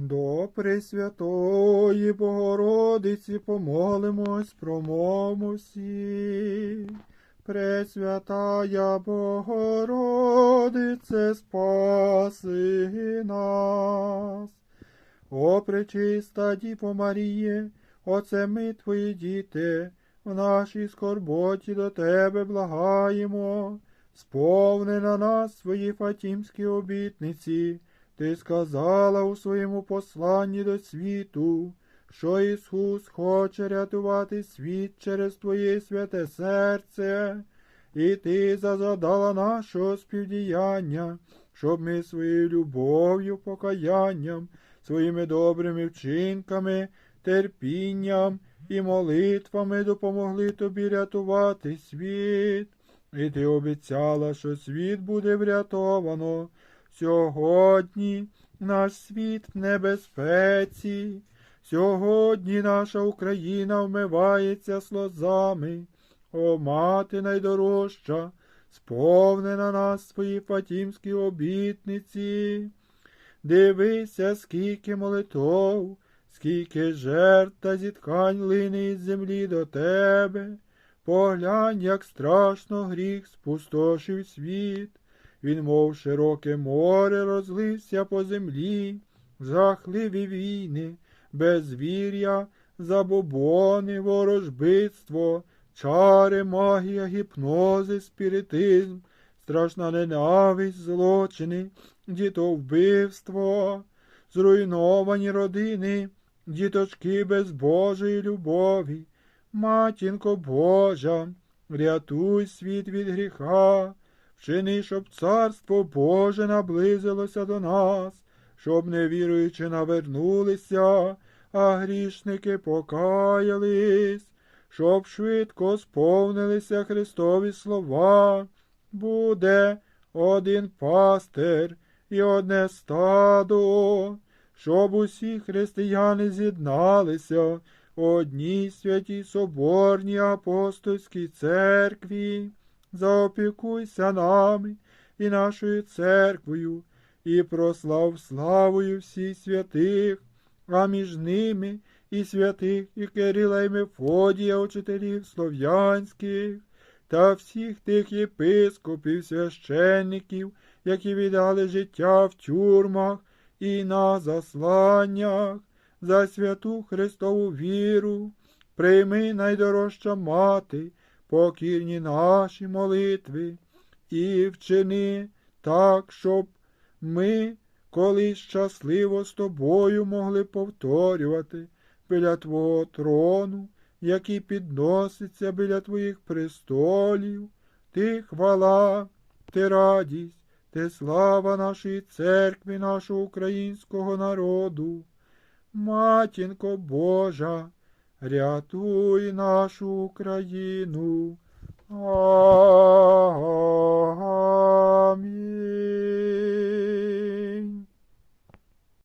До Пресвятої Богородиці помолимось, промовмо всі. Пресвятая Богородице, спаси нас. О, пречиста Діво Маріє, оце ми твої діти, в нашій скорботі до тебе благаємо, сповни на нас свої фатімські обітниці. Ти сказала у своєму посланні до світу, що Ісус хоче рятувати світ через Твоє святе серце, і Ти зазадала нашого співдіяння, щоб ми своєю любов'ю, покаянням, своїми добрими вчинками, терпінням і молитвами допомогли тобі рятувати світ. І ти обіцяла, що світ буде врятовано. Сьогодні наш світ в небезпеці. Сьогодні наша Україна вмивається сльозами. О, мати найдорожча, сповни на нас свої фатімські обітниці. Дивися, скільки молитов, скільки жертв та зітхань лине із землі до тебе. Поглянь, як страшно гріх спустошив світ. Він, мов широке море, розлився по землі, жахливі війни, безвір'я, забобони, ворожбитство, чари, магія, гіпнози, спіритизм, страшна ненависть, злочини, дітовбивство, зруйновані родини, діточки без Божої любові. Матінко Божа, рятуй світ від гріха, вчини, щоб царство Боже наблизилося до нас, щоб невіруючи навернулися, а грішники покаялись, щоб швидко сповнилися Христові слова. Буде один пастир і одне стадо, щоб усі християни з'єдналися у одній святій соборній апостольській церкві. Заопікуйся нами і нашою церквою, і прослав славою всіх святих, а між ними і святих і Кирила і Мефодія, учителів слов'янських, та всіх тих єпископів, священників, які віддали життя в тюрмах і на засланнях, за святу Христову віру, прийми найдорожча мати, покірні наші молитви, і вчини так, щоб ми колись щасливо з тобою могли повторювати біля Твого трону, який підноситься біля Твоїх престолів, ти хвала, ти радість, ти слава нашої церкви, нашого українського народу. Матінко Божа, рятуй нашу Україну.